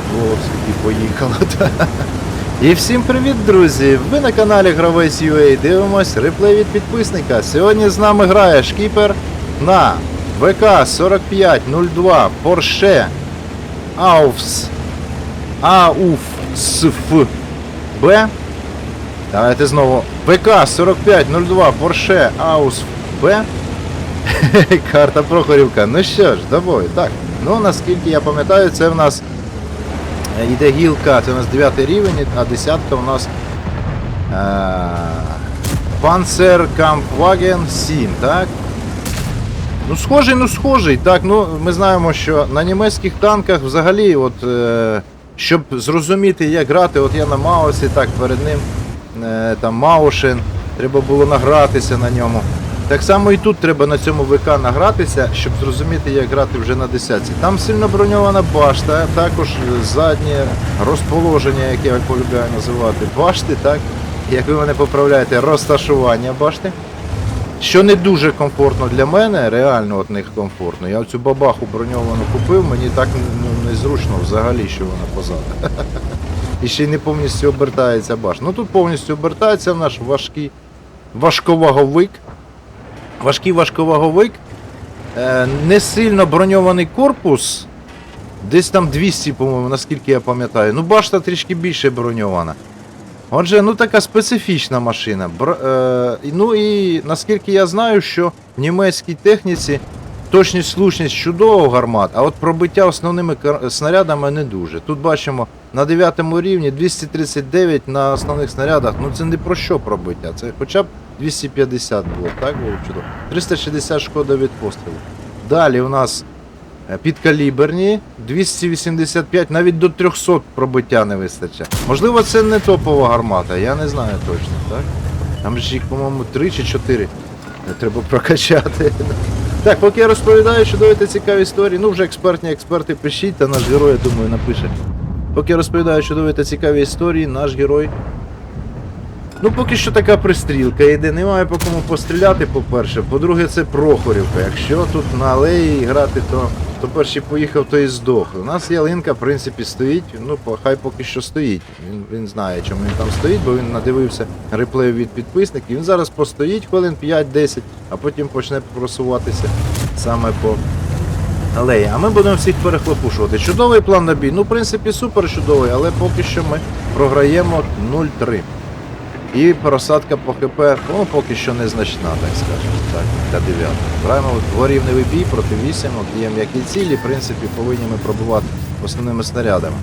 ствол і поїхало. І всім привіт, друзі! Ви на каналі Гравець UA дивимось реплей від підписника. Сьогодні з нами грає шкіпер на ВК 4502 Porsche Aufs AUFSF Б. Давайте знову ВК 4502 Porsche Ausf Б. Карта Прохорівка. Ну що ж, давай, так. Ну, наскільки я пам'ятаю, це в нас е, йде гілка, це у нас 9 рівень, а десятка у нас е, Panzer 7, так? Ну, схожий, ну схожий. Так, ну ми знаємо, що на німецьких танках взагалі, от, е, щоб зрозуміти, як грати, от я на Маусі, так, перед ним е, там Маушен, треба було награтися на ньому. Так само і тут треба на цьому ВК награтися, щоб зрозуміти, як грати вже на десятці. Там сильно броньована башта, також заднє розположення, яке я полюбляю називати башти, так? Як ви мене поправляєте, розташування башти. Що не дуже комфортно для мене, реально от не комфортно. Я цю бабаху броньовану купив, мені так ну, незручно взагалі, що вона позаду. І ще й не повністю обертається башта. Ну тут повністю обертається наш важкий важковаговик. Важкий важковаговик. Е, не сильно броньований корпус. Десь там 200, по-моєму, наскільки я пам'ятаю. Ну, башта трішки більше броньована. Отже, ну така специфічна машина. Бр, е, ну і наскільки я знаю, що в німецькій техніці точність слушність чудово гармат, а от пробиття основними кар- снарядами не дуже. Тут бачимо на 9 рівні 239 на основних снарядах. Ну це не про що пробиття, це хоча б 250 було, так було чудово. 360 шкода від пострілу. Далі у нас е, підкаліберні 285, навіть до 300 пробиття не вистачає. Можливо, це не топова гармата, я не знаю точно, так? Там ж їх, по-моєму, 3 чи 4 треба прокачати. Так, поки я розповідаю чудові та цікаві історії, ну вже експертні експерти пишіть, та наш герой, я думаю, напише. Поки я розповідаю чудові та цікаві історії, наш герой. Ну, поки що така пристрілка йде, немає по кому постріляти, по-перше. По-друге, це Прохорівка. Якщо тут на алеї грати, то хто перший поїхав, то і здох. У нас ялинка, в принципі, стоїть. Ну, хай поки що стоїть. Він, він знає, чому він там стоїть, бо він надивився реплею від підписників. Він зараз постоїть хвилин 5-10, а потім почне просуватися саме по алеї. А ми будемо всіх перехлопушувати. Чудовий план на бій. Ну, в принципі, супер чудовий, але поки що ми програємо 0-3. І просадка по ХП, ну, поки що незначна, так скажемо, так, для 9. Граємо дворівневий бій проти 8, от є м'які цілі, в принципі, повинні ми пробувати основними снарядами.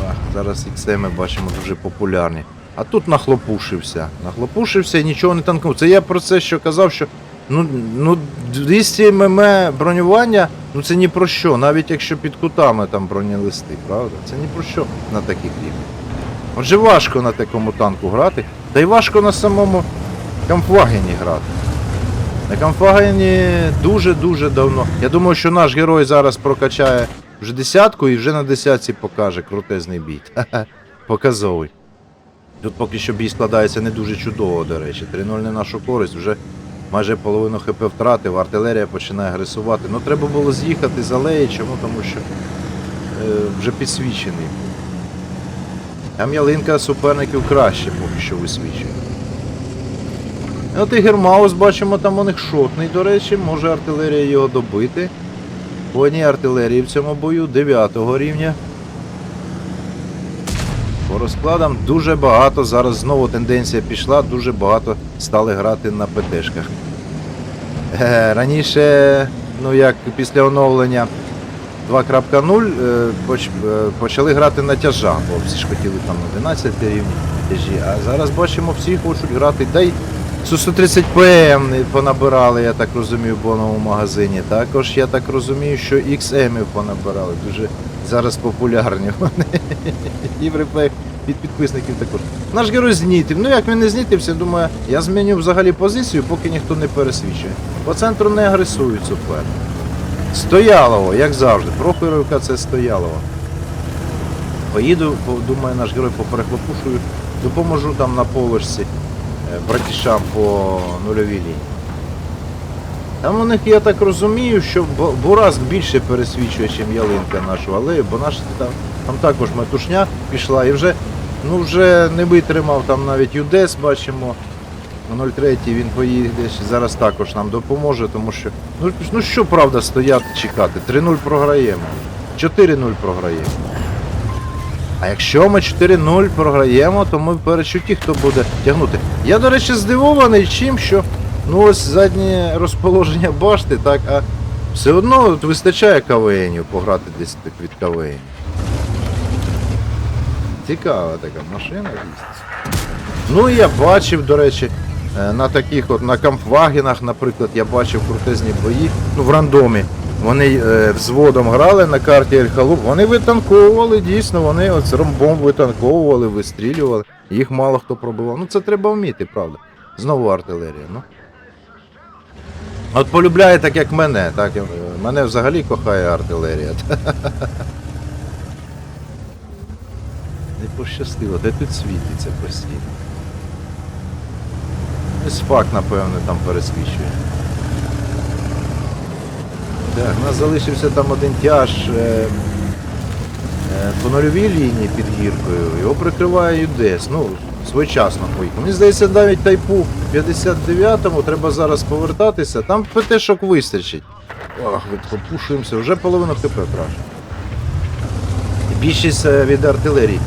Так, зараз XM ми бачимо дуже популярні. А тут нахлопушився. Нахлопушився і нічого не танкнув. Це я про це що казав, що ну, ну 200 мм бронювання, ну це ні про що, навіть якщо під кутами там бронелисти, правда? Це ні про що на таких рівнях. Отже, важко на такому танку грати, та й важко на самому Камфвагені грати. На Камфвагені дуже-дуже давно. Я думаю, що наш герой зараз прокачає вже десятку і вже на десятці покаже крутезний бій. Показовий. Тут поки що бій складається не дуже чудово, до речі. 3-0 не нашу користь, вже майже половину ХП втратив, артилерія починає агресувати. Ну треба було з'їхати з алеї, чому? Тому що е, вже підсвічений. Там ялинка суперників краще поки що висвічує. От і Гермаус, бачимо, там у них шотний, до речі, може артилерія його добити. По артилерії в цьому бою 9 рівня. По розкладам дуже багато, зараз знову тенденція пішла, дуже багато стали грати на ПТшках. Е, раніше, ну як після оновлення 2.0 е, е, почали грати на тяжах, бо всі ж хотіли там на 11 рівні тяжі, а зараз бачимо, всі хочуть грати. Дай Су-130 ПМ понабирали, я так розумію, в боному магазині. Також я так розумію, що XM понабирали. Дуже зараз популярні вони. І від підписників також. Наш герой знітив. Ну як він не знітився, думаю, я зміню взагалі позицію, поки ніхто не пересвічує. По центру не агресують суперник. Стоялово, як завжди. Прохоровка це Стоялово. Поїду, думаю, наш герой поперехлопушую, допоможу там на полочці е, братішам по нульовій лінії. Там у них, я так розумію, що Бу- Бураск більше пересвічує, ніж ялинка нашу алею, бо наш там, там також метушня пішла і вже, ну, вже не витримав там навіть Юдес, бачимо. На 03 він поїде, зараз також нам допоможе, тому що. Ну, ну що правда стояти чекати? 3-0 програємо. 4-0 програємо. А якщо ми 4-0 програємо, то ми в перечутті хто буде тягнути. Я, до речі, здивований чим, що ну ось заднє розположення башти, так, а все одно от вистачає КВНів пограти десь так від КВН. Цікава така машина дійсно. Ну я бачив, до речі, на таких от на кампвагенах, наприклад, я бачив крутезні бої, ну в рандомі. Вони е, взводом грали на карті Ель-Халуб, вони витанковували, дійсно, вони от з ромбом витанковували, вистрілювали. Їх мало хто пробивав. Ну це треба вміти, правда. Знову артилерія, ну. От полюбляє так, як мене, так, е, мене взагалі кохає артилерія. Не пощастило, де тут світиться постійно. Ось факт, напевно, там пересвічує. Так, у нас залишився там один тяж е, е, по нульовій лінії під гіркою. Його прикриває ЮДЕС. Ну, своєчасно поїхав. Мені здається, навіть тайпу 59-му треба зараз повертатися. Там ПТ-шок вистачить. Ох, попушуємося, вже половину ХП втрачено. Більшість е, від артилерії.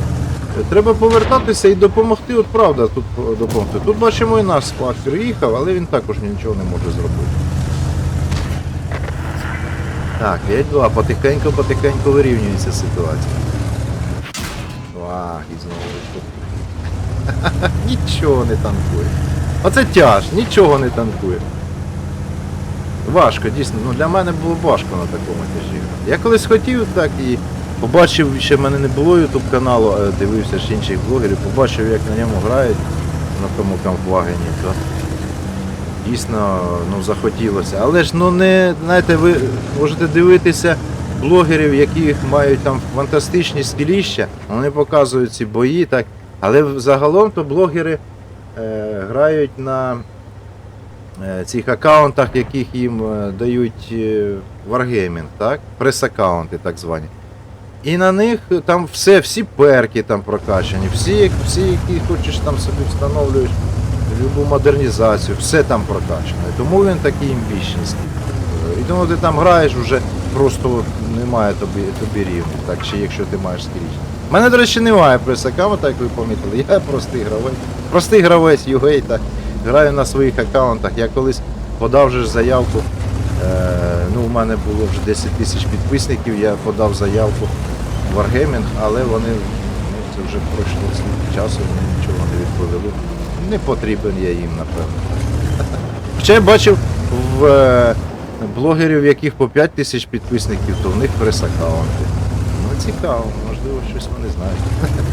Треба повертатися і допомогти, от правда, тут допомогти. Тут бачимо і наш склад приїхав, але він також нічого не може зробити. Так, 5-2, потихеньку, потихеньку вирівнюється ситуація. Ах, і знову. Нічого не танкує. Оце тяж, нічого не танкує. Важко, дійсно, ну для мене було важко на такому тяжі. Я колись хотів так і побачив, ще в мене не було ютуб каналу, а дивився ж інших блогерів, побачив, як на ньому грають на тому кампвагені, то дійсно ну, захотілося. Але ж ну не, знаєте, ви можете дивитися блогерів, які мають там фантастичні скіліща, вони показують ці бої, так. Але загалом то блогери е, грають на е, цих аккаунтах, яких їм е, дають е, Wargaming, так? Прес-аккаунти так звані. І на них е, там все, всі перки там прокачані, всі, всі, які хочеш там собі встановлюєш, любу модернізацію, все там прокачано. Тому він такий імбічний. І тому ти там граєш вже просто немає тобі, тобі рівня, так, чи якщо ти маєш скрізь. У мене, до речі, немає прес-аккаунта, як ви помітили. Я простий гравець. Простий гравець UA, так. Граю на своїх аккаунтах. Я колись подав же заявку. Е, ну, у мене було вже 10 тисяч підписників, я подав заявку в Wargaming, але вони ну, це вже пройшло стільки часу, вони нічого не відповіли. Не потрібен я їм, напевно. Хоча я бачив в е, блогерів, яких по 5 тисяч підписників, то в них прес-аккаунти. Ну цікаво, можливо, щось вони знають.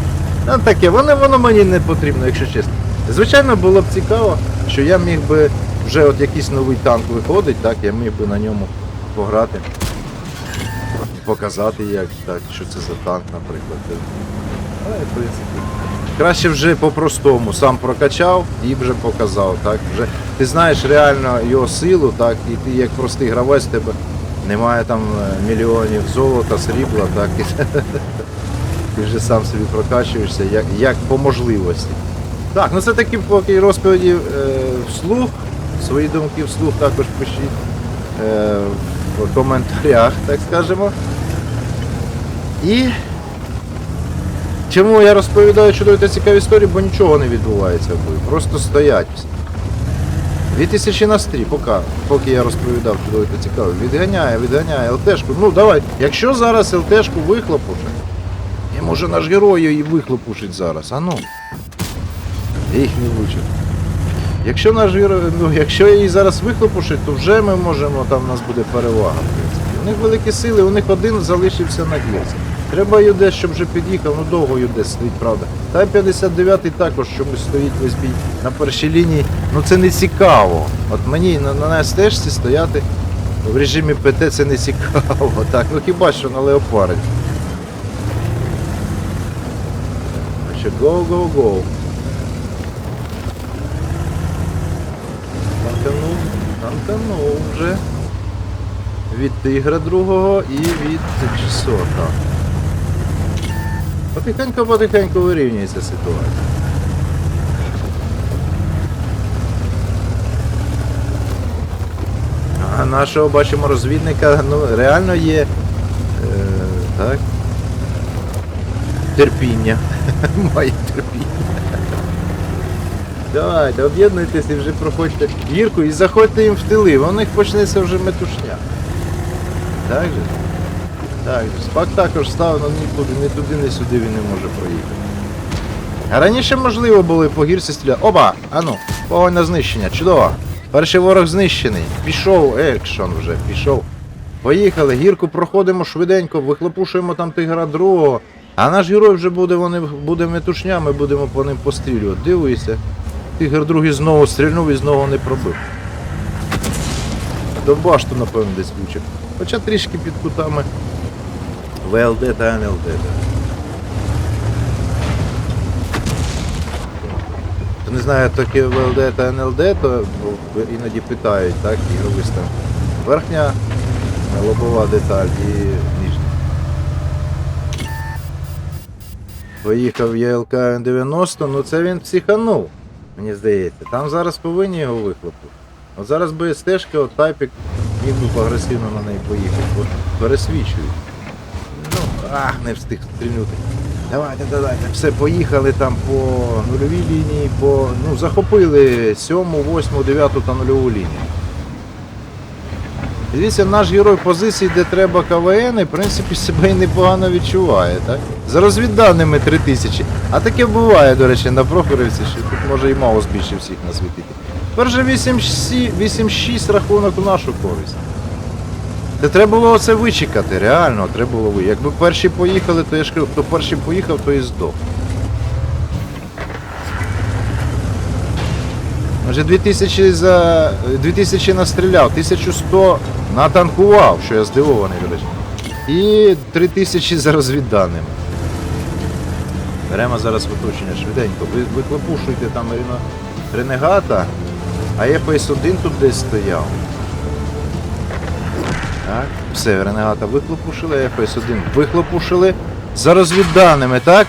Ну таке, воно, воно мені не потрібно, якщо чесно. Звичайно, було б цікаво, що я міг би вже от якийсь новий танк виходить, так, я міг би на ньому пограти. Показати, як так, що це за танк, наприклад. Але, в принципі, краще вже по-простому, сам прокачав і вже показав. Так? Вже, ти знаєш реально його силу, так, і ти як простий гравець, тебе немає там е, мільйонів золота, срібла, так, і ти вже сам собі прокачуєшся, як, як по можливості. Так, ну це такі поки розповіді е, вслух. Свої думки вслух також пишіть е, в коментарях, так скажемо. І чому я розповідаю чудові та цікаві історії, бо нічого не відбувається в бою. Просто стоять всі. 2000 на стрій, поки, поки я розповідав чудові та цікаві. Відганяє, відганяє ЛТшку. Ну давай, якщо зараз ЛТшку вихлопушить, і може наш герой її вихлопушить зараз, а ну. Я їх не влучив. Якщо наш ну, якщо її зараз вихлопушить, то вже ми можемо, там у нас буде перевага. В принципі. У них великі сили, у них один залишився на гірці. Треба Юдес, щоб вже під'їхав, ну довго Юдес стоїть, правда. Та 59-й також чомусь стоїть весь бій на першій лінії. Ну це не цікаво. От мені на, на стежці стояти в режимі ПТ це не цікаво. Так, ну хіба що на леопарді. Go, go, go. Танканув. Вже. Від тигра другого і від чесота. Потихеньку-потихеньку вирівнюється ситуація. А нашого бачимо розвідника, ну реально є. Е, так. Терпіння. Має терпіння. Давайте, об'єднуйтесь і вже проходьте гірку і заходьте їм в тили, у них почнеться вже метушня. Так же? Так же. Спак також став, але нікуди, ні туди, ні сюди він не може проїхати. А раніше можливо було по гірці стріляти. Оба! Ану, вогонь на знищення, чудово. Перший ворог знищений. Пішов, екшон вже, пішов. Поїхали, гірку проходимо швиденько, вихлопушуємо там тигра другого. А наш герой вже буде, вони, буде метушня, ми будемо по ним пострілювати. Дивуйся. Тигр другий знову стрільнув і знову не пробив. До башту, напевно, десь влучив. Хоча трішки під кутами ВЛД та НЛД. Хто не знає таке ВЛД та НЛД, то іноді питають, так, ігровист там. Верхня лобова деталь і нижня. Поїхав ЄЛК Н90, ну це він психанув, мені здається. Там зараз повинні його вихлопити. От зараз би стежка, от тайпік міг би агресивно на неї поїхати, бо пересвічують. Ну, ах, не встиг стрільнути. Давайте, давайте, все, поїхали там по нульовій лінії, по. Ну, захопили 7, 8, 9 та нульову лінію. Дивіться, наш герой позиції, де треба КВН, і, в принципі, себе і непогано відчуває, так? За розвідданими 3000. А таке буває, до речі, на Прохорівці, що тут може і Маус більше всіх насвітити. Перше 8-6 рахунок у нашу користь. Та треба було це вичекати, реально, треба було. Якби перші поїхали, то я ж кажу, хто перший поїхав, то і здох. Може 2000 за 2000 настріляв, 1100 натанкував, що я здивований, до речі. І 3000 за розвідданими. Беремо зараз оточення швиденько. Ви, виклопушуйте там Ренегата, а FS1 тут десь стояв. Так, все, Ренегата вихлопушили, FS1 вихлопушили. За розвідданими, так?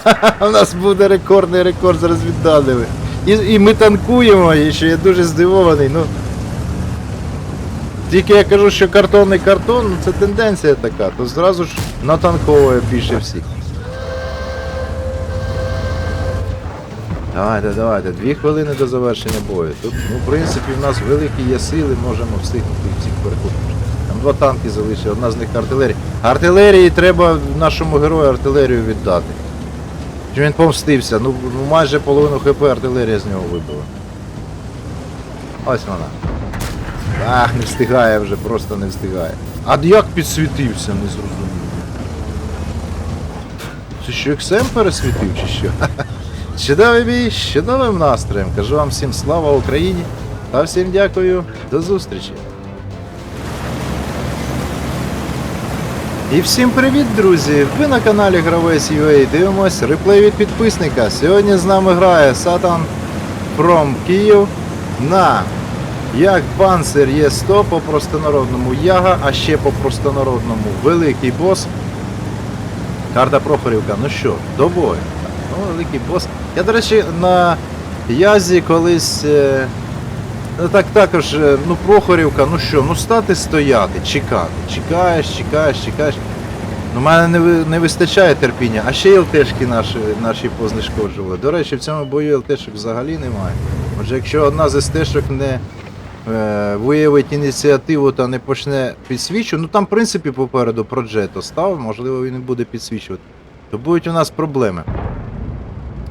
У нас буде рекордний рекорд за розвідданими. І, і ми танкуємо, і що я дуже здивований. Ну, тільки я кажу, що картонний картон, ну це тенденція така, то зразу ж натанковує більше всіх. Давайте, давайте, дві хвилини до завершення бою. Тут, ну, в принципі, в нас великі є сили, можемо встигнути всіх переходити. Там два танки залишили, одна з них артилерія. Артилерії треба нашому герою артилерію віддати. Він помстився, ну, ну майже половину ХП артилерія з нього вибила. Ось вона. Ах, не встигає вже, просто не встигає. А як підсвітився, не зрозуміло. Це що XM пересвітив чи що? Чудовий бій, з чудовим настроєм. Кажу вам всім слава Україні та всім дякую. До зустрічі. І всім привіт, друзі! Ви на каналі Гравець UA дивимось реплей від підписника. Сьогодні з нами грає Сатан From Київ на як панцир є 100 по простонародному Яга, а ще по простонародному великий бос. Карта Прохорівка, ну що, до бою. Ну, великий бос. Я, до речі, на Язі колись. е, Ну так також, е, ну Прохорівка, ну що, ну стати стояти, чекати. Чекаєш, чекаєш, чекаєш. Ну, в мене не, не вистачає терпіння, а ще й ЛТшки наші, наші познешкоджували. До речі, в цьому бою ЛТшок взагалі немає. Отже, якщо одна з СТшок не е, виявить ініціативу та не почне підсвічувати, ну там в принципі попереду проджето став, можливо він і буде підсвічувати, то будуть у нас проблеми.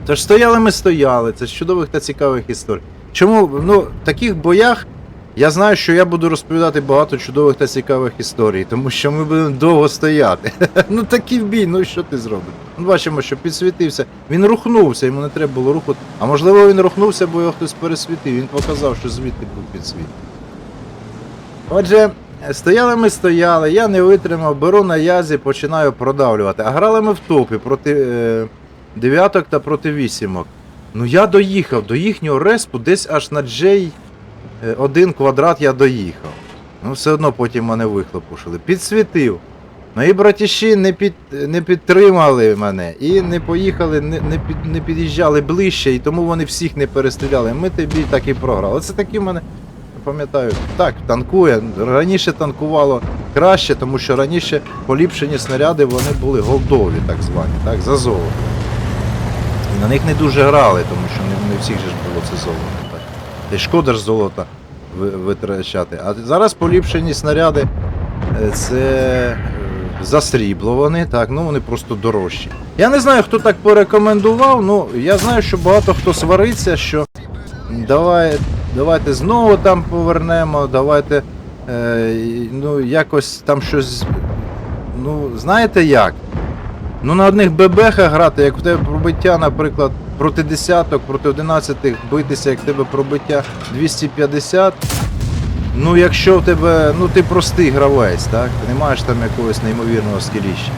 Тож стояли ми стояли, це з чудових та цікавих історій. Чому ну, в таких боях я знаю, що я буду розповідати багато чудових та цікавих історій, тому що ми будемо довго стояти. ну такий бій, ну що ти зробиш? Ну, бачимо, що підсвітився. Він рухнувся, йому не треба було рухати. А можливо він рухнувся, бо його хтось пересвітив. Він показав, що звідти був підсвіт. Отже, стояли ми стояли, я не витримав, беру на язі, починаю продавлювати. А грали ми в топі проти е, дев'яток та проти вісімок. Ну я доїхав до їхнього респу десь аж на Джей. Е, один квадрат я доїхав. Ну, все одно потім мене вихлопушили. Підсвітив. Мої братіші не, під, не підтримали мене і не поїхали, не, не, під, не під'їжджали ближче, і тому вони всіх не перестріляли. Ми тобі так і програли. Це такі в мене, пам'ятаю, так, танкує. Раніше танкувало краще, тому що раніше поліпшені снаряди вони були голдові, так звані, так, за золото. І на них не дуже грали, тому що не, не всіх же ж було це золото. Так. Шкода ж золота витрачати. А зараз поліпшені снаряди е, це е, за срібло вони, так, ну вони просто дорожчі. Я не знаю, хто так порекомендував, ну я знаю, що багато хто свариться, що давай, давайте знову там повернемо, давайте е, ну, якось там щось. Ну, знаєте як? Ну на одних бебехах грати, як в тебе пробиття, наприклад, проти десяток, проти одинадцятих битися, як в тебе пробиття 250. Ну, якщо в тебе, ну ти простий гравець, так? Ти не маєш там якогось неймовірного скіліща.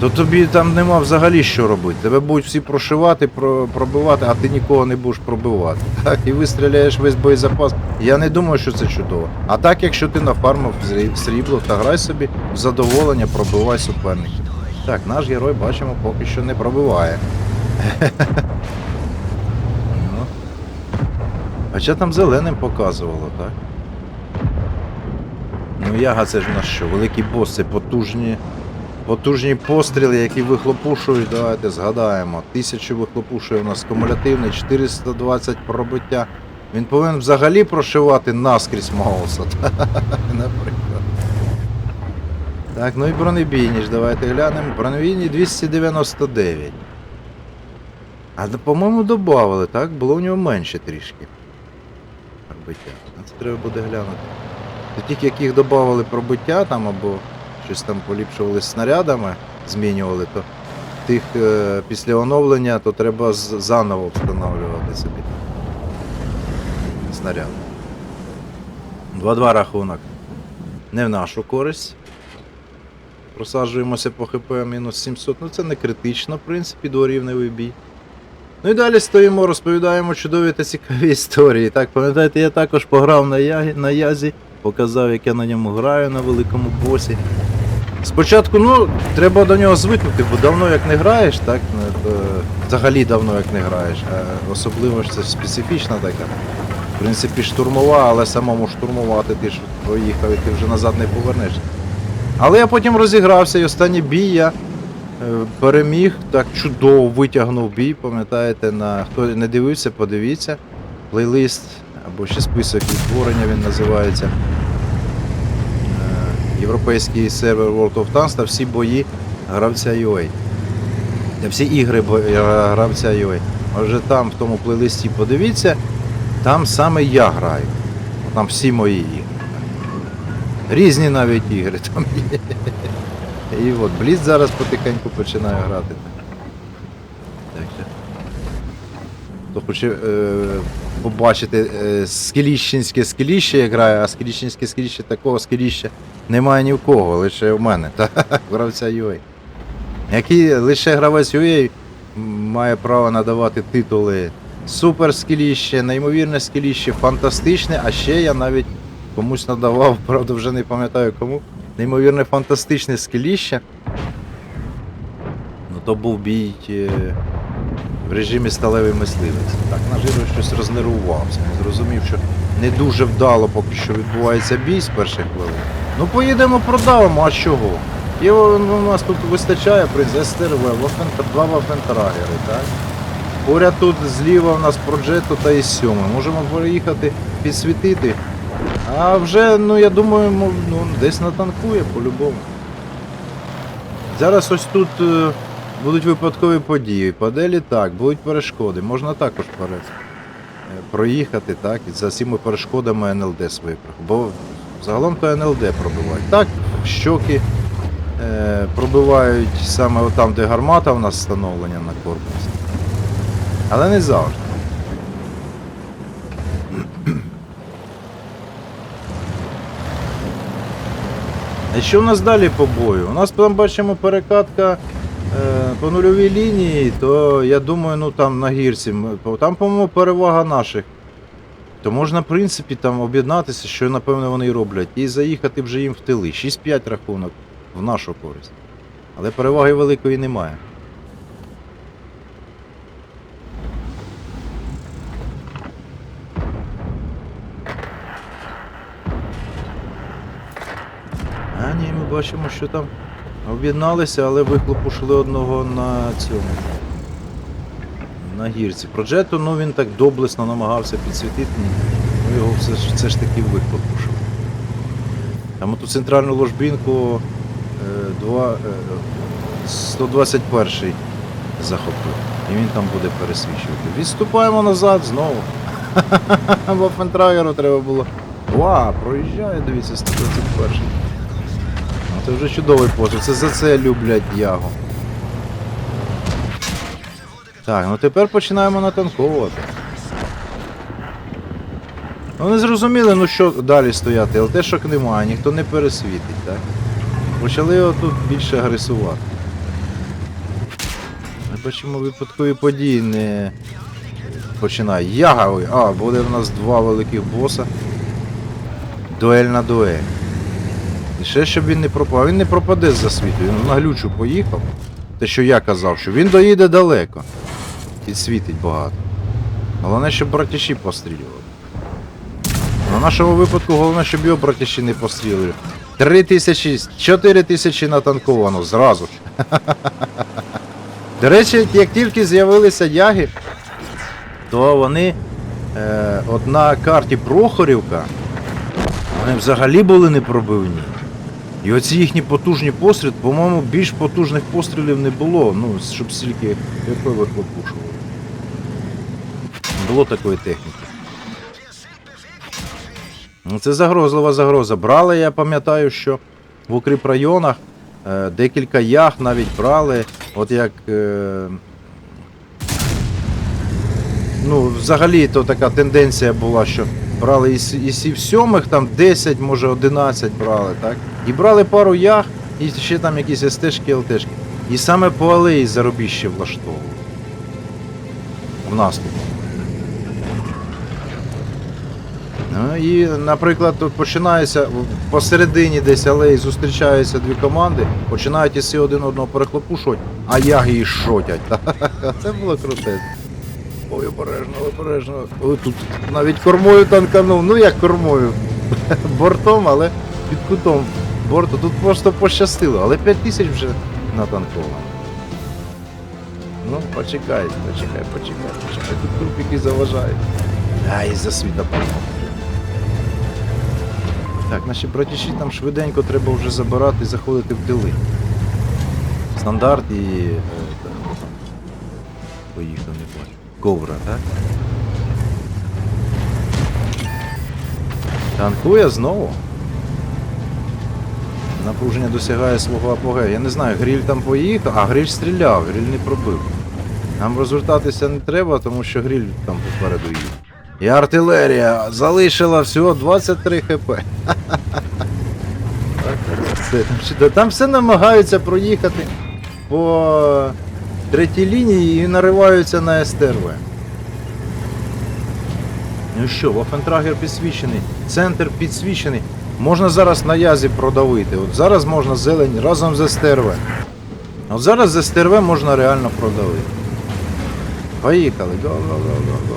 То тобі там нема взагалі що робити. Тебе будуть всі прошивати, про, пробивати, а ти нікого не будеш пробивати. Так, і вистріляєш весь боєзапас. Я не думаю, що це чудово. А так, якщо ти нафармив срібло, та грай собі в задоволення, пробивай суперників. Так, наш герой, бачимо, поки що не пробиває. Ну. Хоча там зеленим показувало, так? Ну яга це ж у нас що, великий бос, це потужні, потужні постріли, які вихлопушують, давайте згадаємо. Тисячу вихлопушує у нас кумулятивний, 420 пробиття. Він повинен взагалі прошивати наскрізь Мауса, наприклад. Так, ну і бронебійні давайте глянемо. Бронебійні 299. А по-моєму додавали, так? Було в нього менше трішки. Пробиття. Це треба буде глянути. То тільки як їх додавали пробиття там або щось там поліпшували снарядами, змінювали, то тих е, після оновлення то треба заново встановлювати собі. Снаряд. 2-2 рахунок. Не в нашу користь. Просаджуємося по ХП мінус 700. Ну це не критично, в принципі, дворівневий бій. Ну і далі стоїмо, розповідаємо чудові та цікаві історії. Так, пам'ятаєте, я також пограв на, ягі, на язі, показав, як я на ньому граю на великому босі. Спочатку, ну, треба до нього звикнути, бо давно як не граєш, так? ну, то Взагалі давно як не граєш. А особливо ж це специфічна така. В принципі, штурмова, але самому штурмувати ти ж проїхав і ти вже назад не повернешся. Але я потім розігрався і останній бій я е, переміг, так чудово витягнув бій, пам'ятаєте, на хто не дивився, подивіться. Плейлист або ще список відтворення він називається. Е, Європейський сервер World of Tanks та всі бої гравця UA. Та всі ігри е, гравця UA. Отже, там в тому плейлисті подивіться, там саме я граю. Там всі мої ігри. Різні навіть ігри там є. І от Бліц зараз потихеньку починає грати. Так що. Хто хоче е, побачити е, скеліщенське скеліще, як грає, а скеліщенське скеліще такого скеліща немає ні в кого, лише в мене. Та, гравця UA. Який лише гравець UA має право надавати титули супер скеліще, неймовірне скеліще, фантастичне, а ще я навіть комусь надавав, правда вже не пам'ятаю кому. Неймовірне фантастичне скеліще. Ну то був бій е, в режимі сталевий мисливець. Так, наш щось рознервувався. Зрозумів, що не дуже вдало поки що відбувається бій з перших хвилин. Ну поїдемо продавимо, а чого? І ну, у нас тут вистачає СТРВ, Вафентр, два Вафентрагери, так? Поряд тут зліва у нас Проджетто та і сьоме. Можемо переїхати підсвітити. А вже, ну я думаю, ну, десь натанкує по-любому. Зараз ось тут е, будуть випадкові події. Паде літак, будуть перешкоди. Можна також пере, е, проїхати, так, і за цими перешкодами НЛД свої Бо загалом то НЛД пробивають. Так, щоки е, пробивають саме там, де гармата у нас встановлення на корпусі. Але не завжди. А що у нас далі по бою? У нас там бачимо перекатка е, по нульовій лінії, то я думаю, ну там на гірці. Там, по-моєму, перевага наших то можна, в принципі, там об'єднатися, що напевно вони і роблять, і заїхати вже їм в тили. 6-5 рахунок в нашу користь. Але переваги великої немає. А ні, ми бачимо, що там об'єдналися, але вихлопушили одного на цьому. На гірці. Проджету, ну він так доблесно намагався підсвітити, ну його все ж, все ж таки вихлопушив. Там ту центральну ложбінку е, два, е, 121 захопив. І він там буде пересвічувати. Відступаємо назад знову. Бо Фентрагеру треба було. Ва, проїжджає, дивіться, 121. Ну, це вже чудовий постріл. Це за це люблять ягу. Так, ну тепер починаємо натанковувати. Ну не зрозуміли, ну що далі стояти, ЛТшок немає, ніхто не пересвітить, так? Почали отут більше агресувати. Ми бачимо випадкові події не починає. Яга, а, буде в нас два великих боса. Дуель на дуель. І ще щоб він не пропав. Він не пропаде з засвіту, він на глючу поїхав. Те, що я казав, що він доїде далеко. Підсвітить багато. Головне, щоб братіші пострілювали. На нашому випадку головне, щоб його братіші не пострілили. Три тисячі, чотири тисячі натанковано зразу ж. До речі, як тільки з'явилися яги, то вони е, от на карті Прохорівка, вони взагалі були непробивні. І оці їхні потужні постріли, по-моєму, більш потужних пострілів не було, ну, щоб стільки якої вихлопушували. Було такої техніки. Ну, Це загрозлива загроза. Брали, я пам'ятаю, що в укріп районах е, декілька ях навіть брали, от як. Е, ну, взагалі то така тенденція була, що брали і, сі- і сів сьомих, там 10, може 11 брали, так? І брали пару ях, і ще там якісь СТшки, ЛТшки. І саме по алеї заробіще влаштовували. В наступ. Ну і, наприклад, тут починається посередині десь алеї зустрічаються дві команди, починають іси один одного перехлопушувати, а яги її шотять. Це було круте. Ой, обережно, обережно. Ой, тут навіть кормою танканув. Ну як кормою? Бортом, але під кутом борту. Тут просто пощастило, але 5 тисяч вже натанковано. Ну, почекай, почекай, почекай, почекай. Тут трупики заважають. Ай, за світа. Так, наші братіші там швиденько треба вже забирати і заходити в тили. Стандарт і. Е? Поїхав, не бачу. Ковра, так? Танкує знову. Напруження досягає свого апогею. Я не знаю, гріль там поїхав, а гріль стріляв, гріль не пробив. Нам розвертатися не треба, тому що гріль там попереду їде. І артилерія залишила всього 23 хп. Там все намагаються проїхати по третій лінії і нариваються на СТРВ. Ну що, Вафентрагер підсвічений, центр підсвічений. Можна зараз на язі продавити. От зараз можна зелень разом з СТРВ. От зараз з СТРВ можна реально продавити. Поїхали, го, го, го, го, го.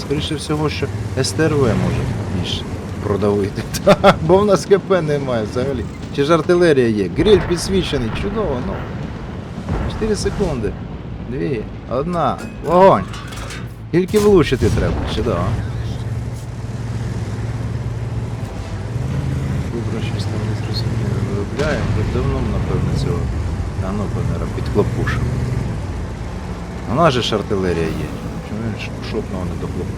Скоріше всього, що СТРВ може більше продавити. Та, бо в нас КП немає взагалі. Чи ж артилерія є? Гриль підсвічений, чудово, ну. 4 секунди. Дві, одна. Вогонь. Тільки влучити треба, чудово. Кубра щось там не зрозуміло виробляє, вже давно, напевно, цього Ганопенера підклопушив. У нас же ж артилерія є. Чому він шопного не доклопив?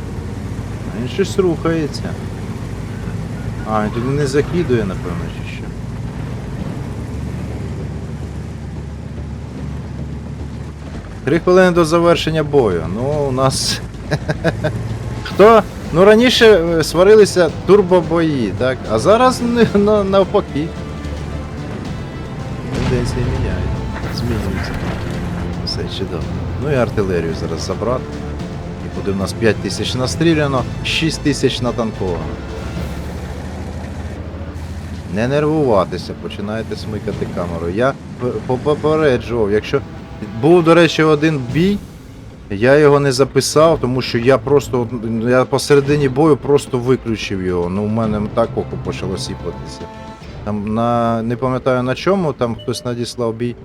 А він щось рухається. А, він туди не закидує, напевно, чи що. Три хвилини до завершення бою. Ну, у нас. Хто? Ну раніше е, сварилися турбобої, так? А зараз навпаки. Тенденції міняють. Змінюються. Все чудово. Ну і артилерію зараз забрати і Буде в нас 5 тисяч настріляно, 6 тисяч натанковано. Не нервуватися, починаєте смикати камеру. Я попереджував, якщо був, до речі, один бій, я його не записав, тому що я просто я посередині бою просто виключив його. Ну, у мене так око почало сіпатися. Там на. не пам'ятаю на чому, там хтось надіслав бій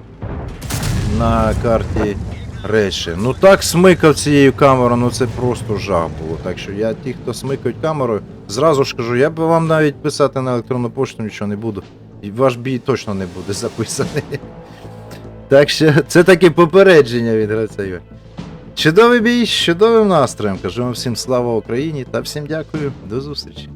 на карті речі. Ну так смикав цією камерою, ну це просто жах було. Так що я ті, хто смикають камерою, зразу ж кажу, я б вам навіть писати на електронну пошту нічого не буду. І ваш бій точно не буде записаний. Так що це таке попередження від гравця. Чудовий бій з чудовим настроєм. Кажу вам всім слава Україні та всім дякую. До зустрічі.